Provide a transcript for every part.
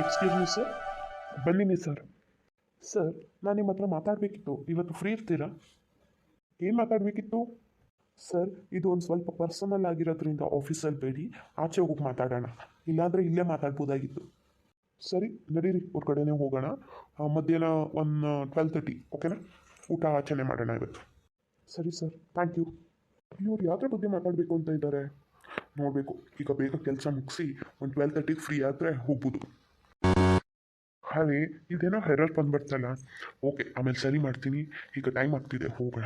Excuse me sir ಬನ್ನಿ sir. Sir ನಾನು ನಿಮ್ಮ ಹತ್ರ ಮಾತಾಡಬೇಕಿತ್ತು. ಇವತ್ತು ಫ್ರೀ ಇರ್ತೀರಾ? ಏನು ಮಾತಾಡಬೇಕಿತ್ತು? ಸರ್ ಇದು ಒಂದು ಸ್ವಲ್ಪ ಪರ್ಸನಲ್ ಆಗಿರೋದ್ರಿಂದ ಆಫೀಸಲ್ಲಿ ಬೇಡಿ. ಆಚೆ ಹೋಗಿ ಮಾತಾಡೋಣ. ಇಲ್ಲಾಂದರೆ ಇಲ್ಲೇ ಮಾತಾಡ್ಬೋದಾಗಿತ್ತು. ಸರಿ ನಡೀರಿ. ಹೊರ್ಗಡೆನೇ ಹೋಗೋಣ. ಆ, ಮಧ್ಯಾಹ್ನ ಒಂದು ಟ್ವೆಲ್ ತರ್ಟಿ ಓಕೆನಾ ಊಟ ಆಚರಣೆ ಮಾಡೋಣ ಇವತ್ತು. ಸರಿ ಸರ್ ಥ್ಯಾಂಕ್ ಯು ಇವ್ರು ಯಾವುದ್ರ ಬಗ್ಗೆ ಮಾತಾಡಬೇಕು ಅಂತ ಇದ್ದಾರೆ ನೋಡಬೇಕು. ಈಗ ಬೇಗ ಕೆಲಸ ಮುಗಿಸಿ ಒಂದು ಟ್ವೆಲ್ ತರ್ಟಿಗೆ ಫ್ರೀ ಆದರೆ ಹೋಗ್ಬೋದು. ಹಾಗೆ ಇದೇನೋ ಹೆರರ್ ಬಂದ್ಬಿಡ್ತಲ್ಲ. ಓಕೆ ಆಮೇಲೆ ಸರಿ ಮಾಡ್ತೀನಿ. ಈಗ ಟೈಮ್ ಆಗ್ತಿದೆ, ಹೋಗೋಣ.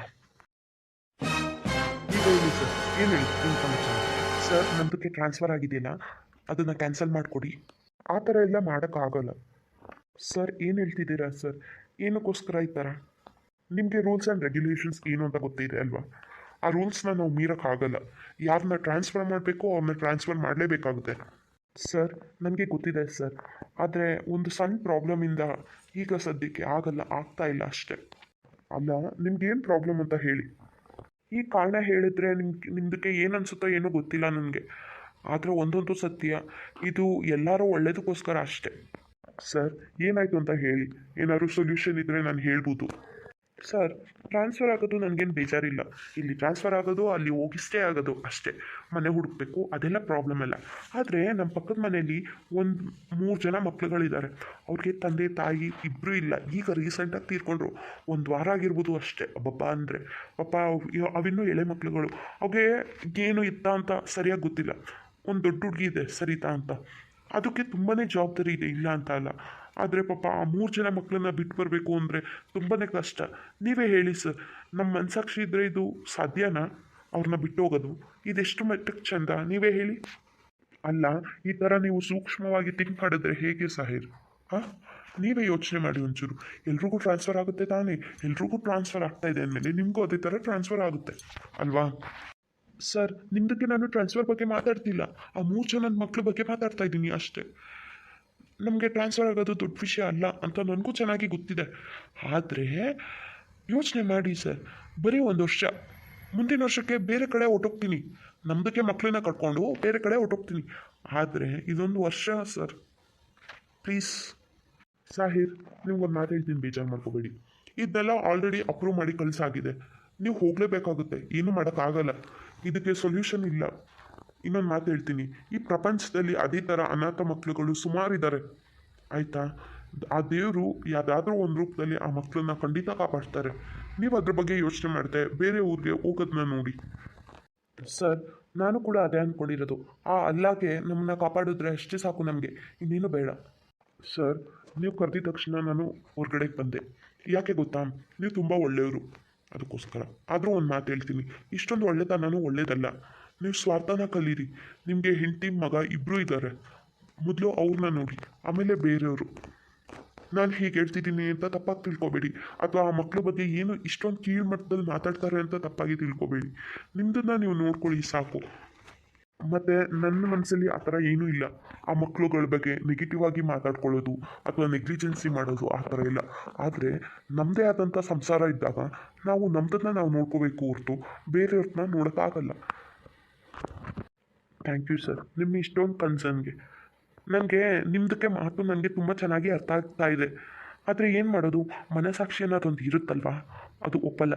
ಈಗ ಹೇಳಿ ಸರ್ ಏನು ಹೇಳಿ ಸಮಾಚಾರ? ಸರ್ ನಮ್ಮದಕ್ಕೆ ಟ್ರಾನ್ಸ್ಫರ್ ಆಗಿದೆಯಲ್ಲ, ಅದನ್ನು ಕ್ಯಾನ್ಸಲ್ ಮಾಡಿಕೊಡಿ. ಆ ಥರ ಎಲ್ಲ ಮಾಡೋಕ್ಕಾಗಲ್ಲ. ಸರ್ ಏನು ಹೇಳ್ತಿದ್ದೀರಾ ಸರ್ ಏನಕ್ಕೋಸ್ಕರ ಈ ಥರ? ನಿಮಗೆ ರೂಲ್ಸ್ ಆ್ಯಂಡ್ ರೆಗ್ಯುಲೇಷನ್ಸ್ ಏನು ಅಂತ ಗೊತ್ತಿದೆ ಅಲ್ವಾ? ಆ ರೂಲ್ಸ್ನ ನಾವು ಮೀರೋಕ್ಕಾಗಲ್ಲ. ಯಾರನ್ನ ಟ್ರಾನ್ಸ್ಫರ್ ಮಾಡಬೇಕು ಅವ್ರನ್ನ ಟ್ರಾನ್ಸ್ಫರ್ ಮಾಡಲೇಬೇಕಾಗುತ್ತೆ. ಸರ್, ನನಗೆ ಗೊತ್ತಿದೆ ಸರ್. ಆದರೆ ಒಂದು ಸಣ್ಣ ಪ್ರಾಬ್ಲಮಿಂದ ಈಗ ಸದ್ಯಕ್ಕೆ ಆಗಲ್ಲ, ಆಗ್ತಾ ಇಲ್ಲ ಅಷ್ಟೇ. ಅಲ್ಲ, ನಿಮ್ಗೇನು ಪ್ರಾಬ್ಲಮ್ ಅಂತ ಹೇಳಿ? ಈ ಕಾರಣ ಹೇಳಿದ್ರೆ ನಿಮ್ಗೆ, ನಿಮ್ದಕ್ಕೆ ಏನು ಅನಿಸುತ್ತೋ ಏನೋ ಗೊತ್ತಿಲ್ಲ ನನಗೆ. ಆದರೆ ಒಂದೊಂದು ಸತ್ಯ, ಇದು ಎಲ್ಲರೂ ಒಳ್ಳೆಯದಕ್ಕೋಸ್ಕರ ಅಷ್ಟೇ. ಸರ್, ಏನಾಯಿತು ಅಂತ ಹೇಳಿ. ಏನಾದರೂ ಸೊಲ್ಯೂಷನ್ ಇದ್ದರೆ ನಾನು ಹೇಳ್ಬೋದು. ಸರ್ ಟ್ರಾನ್ಸ್ಫರ್ ಆಗೋದು ನನಗೇನು ಬೇಜಾರಿಲ್ಲ. ಇಲ್ಲಿ ಟ್ರಾನ್ಸ್ಫರ್ ಆಗೋದು, ಅಲ್ಲಿ ಹೋಗಿ ಸ್ಟೇ ಆಗೋದು ಅಷ್ಟೇ. ಮನೆ ಹುಡುಕ್ಬೇಕು, ಅದೆಲ್ಲ ಪ್ರಾಬ್ಲಮ್ ಅಲ್ಲ ಆದರೆ ನಮ್ಮ ಪಕ್ಕದ ಮನೆಯಲ್ಲಿ ಒಂದು ಮೂರು ಜನ ಮಕ್ಕಳುಗಳಿದ್ದಾರೆ ಅವ್ರಿಗೆ ತಂದೆ, ತಾಯಿ ಇಬ್ಬರೂ ಇಲ್ಲ. ಈಗ ರೀಸೆಂಟಾಗಿ ತೀರ್ಕೊಂಡ್ರು. ಒಂದು ವಾರ ಆಗಿರ್ಬೋದು ಅಷ್ಟೇ. ಅಬ್ಬಬ್ಬ ಅಂದರೆ. ಪಾಪ ಅವಿನ್ನು ಎಳೆ ಮಕ್ಕಳುಗಳು ಅವ್ಗೆ ಏನು ಇತ್ತ ಅಂತ ಸರಿಯಾಗಿ ಗೊತ್ತಿಲ್ಲ. ಒಂದು ದೊಡ್ಡ ಹುಡುಗಿ ಇದೆ, ಸರಿತಾ ಅಂತ. ಅದಕ್ಕೆ ತುಂಬಾ ಜವಾಬ್ದಾರಿ ಇದೆ, ಇಲ್ಲ ಅಂತ ಅಲ್ಲ. ಆದರೆ ಪಾಪ ಆ ಮೂರು ಜನ ಮಕ್ಕಳನ್ನ ಬಿಟ್ಟು ಬರಬೇಕು ಅಂದರೆ ತುಂಬಾ ಕಷ್ಟ. ನೀವೇ ಹೇಳಿ ಸರ್ ನಮ್ಮ ಮನಸಾಕ್ಷಿ ಇದ್ದರೆ ಇದು ಸಾಧ್ಯನಾ? ಅವ್ರನ್ನ ಬಿಟ್ಟು ಹೋಗೋದು ಇದೆಷ್ಟು ಮಟ್ಟಕ್ಕೆ ಚಂದ? ನೀವೇ ಹೇಳಿ. ಅಲ್ಲ, ಈ ಥರ ನೀವು ಸೂಕ್ಷ್ಮವಾಗಿ ಥಿಂಕ್ ಮಾಡಿದ್ರೆ ಹೇಗೆ ಸಾಹಿರ್ ಹಾಂ? ನೀವೇ ಯೋಚನೆ ಮಾಡಿ ಒಂಚೂರು. ಎಲ್ರಿಗೂ ಟ್ರಾನ್ಸ್ಫರ್ ಆಗುತ್ತೆ ತಾನೇ? ಎಲ್ರಿಗೂ ಟ್ರಾನ್ಸ್ಫರ್ ಆಗ್ತಾ ಇದೆ ಅಂದಮೇಲೆ ನಿಮಗೂ ಅದೇ ಥರ ಟ್ರಾನ್ಸ್ಫರ್ ಆಗುತ್ತೆ. ಅಲ್ವಾ? ಸರ್ ನಿಮ್ದಕ್ಕೆ ನಾನು ಟ್ರಾನ್ಸ್ಫರ್ ಬಗ್ಗೆ ಮಾತಾಡ್ತಿಲ್ಲ. ಆ ಮೂರು ಜನ ಮಕ್ಳ ಬಗ್ಗೆ ಮಾತಾಡ್ತಾ ಇದ್ದೀನಿ ಅಷ್ಟೇ. ನಮಗೆ ಟ್ರಾನ್ಸ್ಫರ್ ಆಗೋದು ದೊಡ್ಡ ವಿಷಯ ಅಲ್ಲ ಅಂತ ನನಗೂ ಚೆನ್ನಾಗಿ ಗೊತ್ತಿದೆ. ಆದರೆ ಯೋಚನೆ ಮಾಡಿ ಸರ್, ಬರೀ ಒಂದು ವರ್ಷ. ಮುಂದಿನ ವರ್ಷಕ್ಕೆ ಬೇರೆ ಕಡೆ ಹೊಟ್ಟೋಗ್ತೀನಿ ನಮ್ಮದಕ್ಕೆ ಮಕ್ಕಳನ್ನ ಕಟ್ಕೊಂಡು ಬೇರೆ ಕಡೆ ಹೊಟ್ಟೋಗ್ತೀನಿ ಆದರೆ ಇದೊಂದು ವರ್ಷ ಸರ್. ಪ್ಲೀಸ್. ಸಾಹಿರ್, ನಿಮ್ಗೊಂದು ಮಾತು ಹೇಳ್ತೀನಿ, ಬೇಜಾರು ಮಾಡ್ಕೋಬೇಡಿ. ಇದನ್ನೆಲ್ಲ ಆಲ್ರೆಡಿ ಅಪ್ರೂವ್ ಮಾಡಿ ಕಳಿಸಾಗಿದೆ. ನೀವು ಹೋಗಲೇಬೇಕಾಗುತ್ತೆ. ಏನೂ ಮಾಡೋಕ್ಕಾಗಲ್ಲ. ಇದಕ್ಕೆ ಸೊಲ್ಯೂಷನ್ ಇಲ್ಲ. ಇನ್ನೊಂದು ಮಾತು ಹೇಳ್ತೀನಿ. ಈ ಪ್ರಪಂಚದಲ್ಲಿ ಅದೇ ಥರ ಅನಾಥ ಮಕ್ಕಳುಗಳು ಸುಮಾರಿದ್ದಾರೆ ಆಯಿತಾ? ಆ ದೇವರು ಯಾವುದಾದ್ರೂ ಒಂದು ರೂಪದಲ್ಲಿ ಆ ಮಕ್ಕಳನ್ನ ಖಂಡಿತ ಕಾಪಾಡ್ತಾರೆ. ನೀವು ಅದ್ರ ಬಗ್ಗೆ ಯೋಚನೆ ಮಾಡಿದೆ, ಬೇರೆ ಊರಿಗೆ ಹೋಗೋದನ್ನ ನೋಡಿ. ಸರ್, ನಾನು ಕೂಡ ಅದೇ ಅಂದ್ಕೊಂಡಿರೋದು ಆ ಅಲ್ಲಾಗೆ ನಮ್ಮನ್ನ ಕಾಪಾಡಿದ್ರೆ ಅಷ್ಟೇ ಸಾಕು ನಮಗೆ. ಇನ್ನೇನು ಬೇಡ. ಸರ್, ನೀವು ಕರೆದಿದ ತಕ್ಷಣ ನಾನು ಹೊರಗಡೆಗೆ ಬಂದೆ. ಯಾಕೆ ಗೊತ್ತಾ? ನೀವು ತುಂಬ ಒಳ್ಳೆಯವರು. ಅದಕ್ಕೋಸ್ಕರ. ಆದರೂ ಒಂದು ಮಾತು ಹೇಳ್ತೀನಿ. ಇಷ್ಟೊಂದು ಒಳ್ಳೆತನೂ ಒಳ್ಳೇದಲ್ಲ. ನೀವು ಸ್ವಾರ್ಥನ ಕಲೀರಿ. ನಿಮಗೆ ಹೆಂಡತಿ, ಮಗ ಇಬ್ಬರೂ ಇದ್ದಾರೆ ಮೊದಲು ಅವ್ರನ್ನ ನೋಡಿ, ಆಮೇಲೆ ಬೇರೆಯವರು. ನಾನು ಹೀಗೆ ಹೇಳ್ತಿದ್ದೀನಿ ಅಂತ ತಪ್ಪಾಗಿ ತಿಳ್ಕೊಬೇಡಿ. ಅಥವಾ ಆ ಮಕ್ಕಳ ಬಗ್ಗೆ ಏನು ಇಷ್ಟೊಂದು ಕೀಳು ಮಟ್ಟದಲ್ಲಿ ಮಾತಾಡ್ತಾರೆ ಅಂತ ತಪ್ಪಾಗಿ ತಿಳ್ಕೊಬೇಡಿ. ನಿಮ್ಮದನ್ನ ನೀವು ನೋಡ್ಕೊಳ್ಳಿ ಸಾಕು. ಮತ್ತು ನನ್ನ ಮನಸ್ಸಲ್ಲಿ ಆ ಥರ ಏನೂ ಇಲ್ಲ. ಆ ಮಕ್ಕಳುಗಳ ಬಗ್ಗೆ ನೆಗೆಟಿವ್ ಆಗಿ ಮಾತಾಡ್ಕೊಳ್ಳೋದು ಅಥವಾ ನೆಗ್ಲಿಜೆನ್ಸಿ ಮಾಡೋದು ಆ ಥರ ಇಲ್ಲ ಆದರೆ ನಮ್ಮದೇ ಆದಂಥ ಸಂಸಾರ ಇದ್ದಾಗ ನಾವು ನಮ್ಮದನ್ನ ನಾವು ನೋಡ್ಕೋಬೇಕು ಹೊರತು ಬೇರೆಯವ್ರನ್ನ ನೋಡೋಕ್ಕಾಗಲ್ಲ. ಥ್ಯಾಂಕ್ ಯು ಸರ್ ನಿಮ್ಮ ಇಷ್ಟೊಂದು ಕನ್ಸರ್ನ್ಗೆ ನನಗೆ. ನಿಮ್ಮದಕ್ಕೆ ಮಾತು ನನಗೆ ತುಂಬ ಚೆನ್ನಾಗಿ ಅರ್ಥ ಆಗ್ತಾ ಇದೆ. ಆದರೆ ಏನು ಮಾಡೋದು? ಮನಸಾಕ್ಷಿ ಅನ್ನೋದೊಂದು ಇರುತ್ತಲ್ವಾ? ಅದು ಒಪ್ಪಲ್ಲ.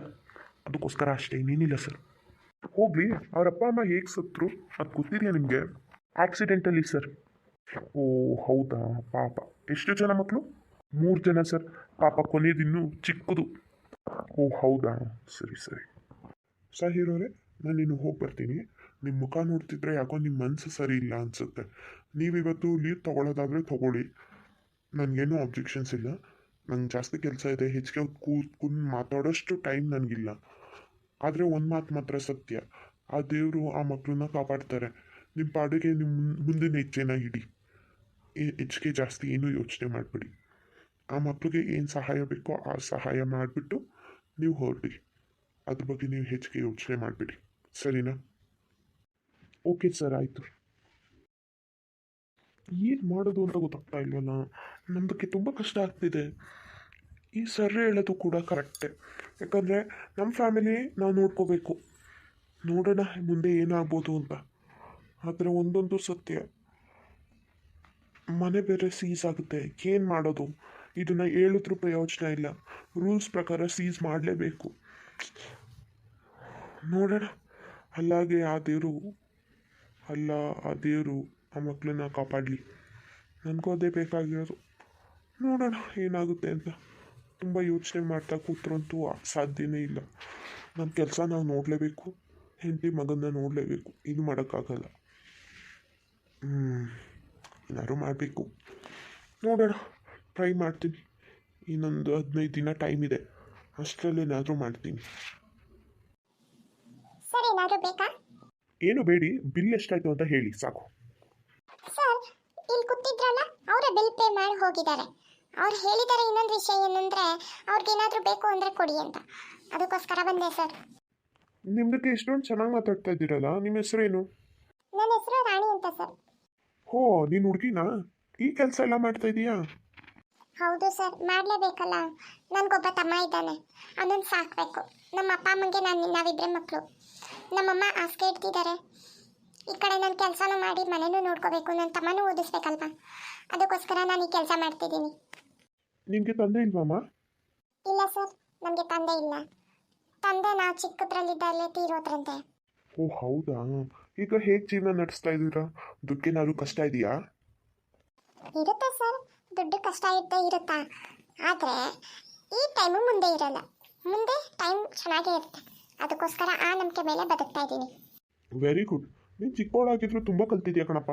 ಅದಕ್ಕೋಸ್ಕರ ಅಷ್ಟೇ, ಇನ್ನೇನಿಲ್ಲ ಸರ್ ಹೋಗ್ಲಿ. ಅವ್ರ ಅಪ್ಪ ಅಮ್ಮ ಹೇಗೆ ಸತ್ರು? ಅದು ಗೊತ್ತಿದೆಯಾ ನಿಮಗೆ? ಆಕ್ಸಿಡೆಂಟಲ್ಲಿ ಸರ್ ಓ, ಹೌದಾ? ಪಾಪ. ಎಷ್ಟು ಜನ ಮಕ್ಕಳು ಮೂರು ಜನ ಸರ್ ಪಾಪ ಕೊನೆಯದಿನ್ನೂ ಚಿಕ್ಕದು. ಓ, ಹೌದಾ? ಸರಿ ಸರಿ. ಸರ್ ನಾನು ಇನ್ನು ಹೋಗಿ ಬರ್ತೀನಿ. ನಿಮ್ಮ ಮುಖ ನೋಡ್ತಿದ್ರೆ ಯಾಕೋ ನಿಮ್ಮ ಮನಸ್ಸು ಸರಿ ಇಲ್ಲ ಅನಿಸುತ್ತೆ. ನೀವಿವತ್ತು ಲೀವ್ ತೊಗೊಳೋದಾದರೆ ತೊಗೊಳ್ಳಿ. ನನಗೇನು ಅಬ್ಜೆಕ್ಷನ್ಸ್ ಇಲ್ಲ. ನಂಗೆ ಜಾಸ್ತಿ ಕೆಲಸ ಇದೆ. ಹೆಚ್ಚಿಗೆ ಕೂತ್ಕೊಂಡು ಮಾತಾಡೋಷ್ಟು ಟೈಮ್ ನನಗಿಲ್ಲ. ಆದರೆ ಒಂದು ಮಾತು ಮಾತ್ರ ಸತ್ಯ. ಆ ದೇವರು ಆ ಮಕ್ಕಳನ್ನ ಕಾಪಾಡ್ತಾರೆ. ನಿಮ್ಮ ಪಾಡಿಗೆ ನಿಮ್ಮ ಮುಂದಿನ ಹೆಜ್ಜೆನ ಇಡಿ. ಹೆಚ್ಚಿಗೆ ಜಾಸ್ತಿ ಏನೂ ಯೋಚನೆ ಮಾಡಬೇಡಿ. ಆ ಮಕ್ಕಳಿಗೆ ಏನು ಸಹಾಯ ಬೇಕೋ ಆ ಸಹಾಯ ಮಾಡಿಬಿಟ್ಟು ನೀವು ಹೊರಡಿ ಅದ್ರ ಬಗ್ಗೆ ನೀವು ಹೆಚ್ಚಿಗೆ ಯೋಚನೆ ಮಾಡಬೇಡಿ. ಸರಿನಾ? ಓಕೆ ಸರ್ ಆಯಿತು. ಏನು ಮಾಡೋದು ಅಂತ ಗೊತ್ತಾಗ್ತಾ ಇಲ್ವಲ್ಲ ನಂಬಿಕೆ ತುಂಬ ಕಷ್ಟ ಆಗ್ತಿದೆ. ಈ ಸರ್ ಹೇಳೋದು ಕೂಡ ಕರೆಕ್ಟೇ ಯಾಕಂದರೆ ನಮ್ಮ ಫ್ಯಾಮಿಲಿ ನಾವು ನೋಡ್ಕೋಬೇಕು. ನೋಡೋಣ, ಮುಂದೆ ಏನಾಗ್ಬೋದು ಅಂತ. ಆದರೆ ಒಂದೊಂದು ಸತ್ಯ. ಮನೆ ಬೇರೆ ಸೀಸ್ ಆಗುತ್ತೆ. ಏನು ಮಾಡೋದು? ಇದನ್ನು ಹೇಳಿದ್ರೂ ಪ್ರಯೋಜನ ಇಲ್ಲ. ರೂಲ್ಸ್ ಪ್ರಕಾರ ಸೀಸ್ ಮಾಡಲೇಬೇಕು. ನೋಡೋಣ. ಅಲ್ಲಾಗೆ ಆ ದೇವರು ಅಲ್ಲ ಆ ದೇವರು ಆ ಮಕ್ಕಳನ್ನ ಕಾಪಾಡಲಿ. ನನಗೂ ಅದೇ ಬೇಕಾಗಿರೋದು. ನೋಡೋಣ ಏನಾಗುತ್ತೆ ಅಂತ. ತುಂಬ ಯೋಚನೆ ಮಾಡ್ತಾ ಕೂತ್ರಂತೂ ಸಾಧ್ಯನೇ ಇಲ್ಲ. ನಮ್ಮ ಕೆಲಸ ನಾವು ನೋಡಲೇಬೇಕು. ಹೆಂಡತಿ ಮಗನ್ನ ನೋಡಲೇಬೇಕು. ಇದು ಮಾಡೋಕ್ಕಾಗಲ್ಲ. ಏನಾದ್ರು ಮಾಡಬೇಕು. ನೋಡೋಣ, ಟ್ರೈ ಮಾಡ್ತೀನಿ. ಇನ್ನೊಂದು ಹದಿನೈದು ದಿನ ಟೈಮ್ ಇದೆ. ಅಷ್ಟರಲ್ಲಿ ಏನಾದರೂ ಮಾಡ್ತೀನಿ. ಸರಿ, ಏನಾದರೂ ಬೇಕಾ? ಏನು ಬೇಡಿ ಬಿಲ್ ಎಷ್ಟಾಯ್ತು ಅಂತ ಹೇಳಿ ಸಾಕು. ಸರ್ ಇಲ್ಲಿ ಕೂತಿದ್ರಲ್ಲ ಅವರೇ ಬಿಲ್ ಪೇ ಮಾಡಿ ಹೋಗಿದ್ದಾರೆ. ಅವ್ರು ಹೇಳಿದ್ದಾರೆ ಇನ್ನೊಂದು ವಿಷಯ ಏನಂದ್ರೆ ಅವ್ರಿಗೇನಾದರೂ ಬೇಕು ಅಂದರೆ ಕೊಡಿ ಅಂತ. ಅದಕ್ಕೋಸ್ಕರ ಬಂದೆ ಸರ್. ನಿಮ್ದಕ್ಕೆ ಇಷ್ಟೊಂದು ಚೆನ್ನಾಗಿ ಮಾತಾಡ್ತಾ ಇದ್ದೀರಲ್ಲ ನಿಮ್ಮ ಹೆಸರೇನು ನನ್ನ ಹೆಸರು ರಾಣಿ ಅಂತ ಸರ್. ಹೋ ನೀನು ಹುಡುಗಿನಾ? ಈ ಕೆಲಸ ಎಲ್ಲ ಮಾಡ್ತಾ ಇದೀಯಾ? ಹೌದು ಸರ್. ಮಾಡಲೇಬೇಕಲ್ಲ. ನನಗೊಬ್ಬ ತಮ್ಮ ಇದ್ದಾನೆ. ಅವನನ್ನು ಸಾಕಬೇಕು. ನಮ್ಮ ಅಪ್ಪ ಅಮ್ಮಂಗೆ ನಾನು ನಾವಿಬ್ಬರೇ ಮಕ್ಕಳು. ನಮ್ಮಮ್ಮ ಆಸೆ ಇಡ್ತಿದ್ದಾರೆ ಈ ಕಡೆ ನಾನು ಕೆಲಸನೂ ಮಾಡಿ ಮನೇನೂ ನೋಡ್ಕೋಬೇಕು. ನನ್ನ ತಮ್ಮನೂ ಓದಿಸ್ಬೇಕಲ್ವಾ? ಅದಕ್ಕೋಸ್ಕರ ನಾನು ಈ ಕೆಲಸ ಮಾಡ್ತಿದ್ದೀನಿ. ನಿಮಗೆ ತಂದೆ ಇಲ್ವಮ್ಮ ಇಲ್ಲ ಸರ್ ನಮಗೆ ತಂದೆ ಇಲ್ಲ. ತಂದೆ ನಾವು ಚಿಕ್ಕದ್ರಲ್ಲಿದ್ದಾಗಲೇ ತೀರೋದ್ರಂತೆ. ಓ ಹೌದಾ? ಈಗ ಹೇಗೆ ಜೀವನ ನಡೆಸ್ತಾ ಇದ್ದೀರಾ? ದುಡ್ಡೇನಾದ್ರು ಕಷ್ಟ ಇದೆಯಾ? ಇರುತ್ತೆ ಸರ್ ದುಡ್ಡು ಕಷ್ಟ ಇದ್ದೇ ಇರುತ್ತಾ? ಆದರೆ ಈ ಟೈಮು ಮುಂದೆ ಇರಲ್ಲ. ಮುಂದೆ ಟೈಮ್ ಚೆನ್ನಾಗೇ ಇರುತ್ತೆ. ಅದಕ್ಕೋಸ್ಕರ ಆ ನಂಬಿಕೆ ಮೇಲೆ ಬದುಕ್ತಾ ಇದ್ದೀನಿ. ವೆರಿ ಗುಡ್ ನೀನು ಚಿಕ್ಕವಳಾಗಿದ್ರು ತುಂಬ ಕಲ್ತಿದ್ಯಾ ಕಣಪ್ಪ.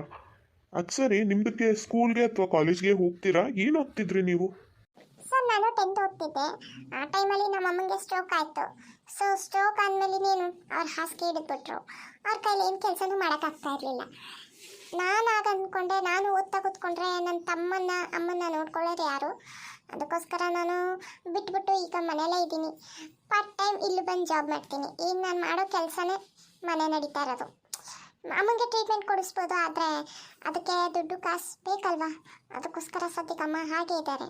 ಅದು ಸರಿ ನಿಮ್ದಕ್ಕೆ ಸ್ಕೂಲ್ಗೆ ಅಥವಾ ಕಾಲೇಜ್ಗೆ ಹೋಗ್ತೀರಾ? ಏನು ಓದ್ತಿದ್ರಿ ನೀವು? ಸರ್ ನಾನು ಟೆಂತ್ ಓದ್ತಿದ್ದೆ. ಆ ಟೈಮಲ್ಲಿ ನಮ್ಮ ಅಮ್ಮಂಗೆ ಸ್ಟ್ರೋಕ್ ಆಯಿತು. ಸೊ ಸ್ಟ್ರೋಕ್ ಆದಮೇಲೆ ನೀನು ಅವ್ರ ಹಾಸಿಗೆ ಹಿಡಿದ್ಬಿಟ್ರು. ಅವ್ರ ಕೈಲಿ ಏನು ಕೆಲಸನೂ ಮಾಡೋಕ್ಕಾಗ್ತಾ ಇರಲಿಲ್ಲ. ನಾನು ಆಗ ಅಂದ್ಕೊಂಡೆ ನಾನು ಓದ್ತಾ ಕೂತ್ಕೊಂಡ್ರೆ ನನ್ನ ತಮ್ಮನ್ನ ಅಮ್ಮನ್ನ ನೋಡ್ಕೊಳ್ಳೋದು ಯಾರು? ಅದಕ್ಕೋಸ್ಕರ ನಾನು ಬಿಟ್ಬಿಟ್ಟು ಈಗ ಮನೇಲೇ ಇದ್ದೀನಿ. ಪಾರ್ಟ್ ಟೈಮ್ ಇಲ್ಲಿ ಬಂದು ಜಾಬ್ ಮಾಡ್ತೀನಿ. ಈಗ ನಾನು ಮಾಡೋ ಕೆಲಸನೇ ಮನೆ ನಡೀತಾ ಇರೋದು. ಅಮ್ಮಂಗೆ ಟ್ರೀಟ್ಮೆಂಟ್ ಕೊಡಿಸ್ಬೋದು ಆದರೆ ಅದಕ್ಕೆ ದುಡ್ಡು ಕಾಸು ಬೇಕಲ್ವಾ? ಅದಕ್ಕೋಸ್ಕರ ಸದ್ಯಕ್ಕೆ ಅಮ್ಮ ಹಾಗೆ ಇದ್ದಾರೆ.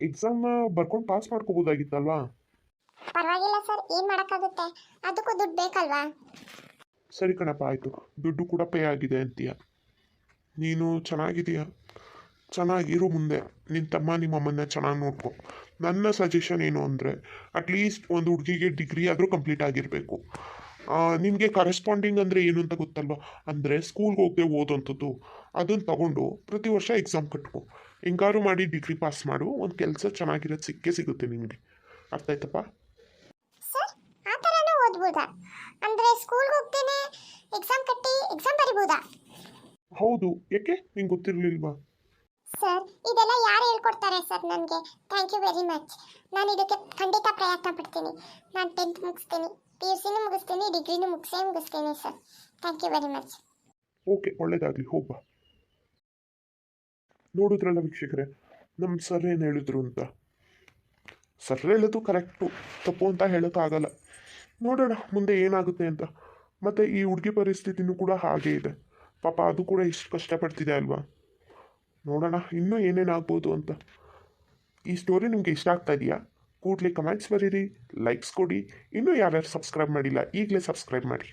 ಎಕ್ಸಾಮ್ ಬರ್ಕೊಂಡು ಪಾಸ್ ಮಾಡ್ಕೋಬೋದಾಗಿತ್ತಲ್ವಾ? ಪರವಾಗಿಲ್ಲ ಸರ್ ಏನು ಮಾಡೋಕ್ಕಾಗುತ್ತೆ? ಅದಕ್ಕೂ ದುಡ್ಡು ಬೇಕಲ್ವಾ? ಸರಿ ಕಣಪ್ಪ ಆಯಿತು. ದುಡ್ಡು ಕೂಡ ಪೇ ಆಗಿದೆ ಅಂತೀಯ. ನೀನು ಚೆನ್ನಾಗಿದೀಯ ಚೆನ್ನಾಗಿರು ಮುಂದೆ. ನಿನ್ನ ತಮ್ಮ ನಿಮ್ಮ ಅಮ್ಮನ್ನ ಚೆನ್ನಾಗಿ ನೋಡ್ಕೊ. ನನ್ನ ಸಜೆಷನ್ ಏನು ಅಂದರೆ ಅಟ್ಲೀಸ್ಟ್ ಒಂದು ಹುಡುಗಿಗೆ ಡಿಗ್ರಿ ಆದರೂ ಕಂಪ್ಲೀಟ್ ಆಗಿರಬೇಕು. ನಿಮಗೆ ಕರೆಸ್ಪಾಂಡಿಂಗ್ ಅಂದರೆ ಏನು ಅಂತ ಗೊತ್ತಲ್ವಾ? ಅಂದರೆ ಸ್ಕೂಲ್ಗೆ ಹೋಗದೆ ಓದೋಂಥದ್ದು. ಅದನ್ನು ತಗೊಂಡು ಪ್ರತಿ ವರ್ಷ ಎಕ್ಸಾಮ್ ಕಟ್ಕೊ. ಹೆಂಗಾರು ಮಾಡಿ ಡಿಗ್ರಿ ಪಾಸ್ ಮಾಡು. ಒಂದು ಕೆಲಸ ಚೆನ್ನಾಗಿರೋದು ಸಿಕ್ಕೇ ಸಿಗುತ್ತೆ ನಿಮಗೆ. ಅರ್ಥ ಆಯ್ತಪ್ಪ? ಸರ್ ಆ ಥರನೂ ಓದ್ಬೋದಾ? ಅಂದರೆ ಸ್ಕೂಲ್ಗೆ ಹೋಗ್ತೇನೆ ಎಕ್ಸಾಮ್ ಕಟ್ಟಿ ಎಕ್ಸಾಮ್ ಬರಿಬೋದಾ? ಹೌದು. ಯಾಕೆ? ನಿಂಗೆ ಗೊತ್ತಿರಲಿಲ್ವಾ? ಸರ್, ಇದೆಲ್ಲ ಯಾರು ಹೇಳ್ಕೊಡ್ತಾರೆ ಸರ್ ನನಗೆ? ಥ್ಯಾಂಕ್ ಯು ವೆರಿ ಮಚ್ ನಾನು ಇದಕ್ಕೆ ಖಂಡಿತ ಪ್ರಯತ್ನ ಪಡ್ತೀನಿ. ನಾನು ಟೆಂತ್ ಮುಗಿಸ್ತೀನಿ. ಪಿ ಯು ಸಿನೂ ಮುಗಿಸ್ತೀನಿ ಡಿಗ್ರಿನೂ ಮುಗಿಸೇ ಮುಗಿಸ್ತೀನಿ sir. Thank you very much okay ಒಳ್ಳೇದಾಗಲಿ, ಹೋಗ ನೋಡಿದ್ರಲ್ಲ ವೀಕ್ಷಕರೇ ನಮ್ಮ ಸರ್ ಏನು ಹೇಳಿದ್ರು ಅಂತ? ಸರ್ ಹೇಳೋದು ಕರೆಕ್ಟು ತಪ್ಪು ಅಂತ ಹೇಳೋಕ್ಕಾಗಲ್ಲ. ನೋಡೋಣ, ಮುಂದೆ ಏನಾಗುತ್ತೆ ಅಂತ. ಮತ್ತು ಈ ಹುಡುಗಿ ಪರಿಸ್ಥಿತಿನೂ ಕೂಡ ಹಾಗೇ ಇದೆ. ಪಾಪ ಅದು ಕೂಡ ಇಷ್ಟು ಕಷ್ಟಪಡ್ತಿದೆ ಅಲ್ವಾ? ನೋಡೋಣ, ಇನ್ನೂ ಏನೇನು ಆಗ್ಬೋದು ಅಂತ. ಈ ಸ್ಟೋರಿ ನಿಮಗೆ ಇಷ್ಟ ಆಗ್ತಾ ಇದೆಯಾ? ಕೂಡಲೇ ಕಮೆಂಟ್ಸ್ ಬರೀರಿ ಲೈಕ್ಸ್ ಕೊಡಿ. ಇನ್ನೂ ಯಾರ್ಯಾರು ಸಬ್ಸ್ಕ್ರೈಬ್ ಮಾಡಿಲ್ಲ, ಈಗಲೇ ಸಬ್ಸ್ಕ್ರೈಬ್ ಮಾಡಿ.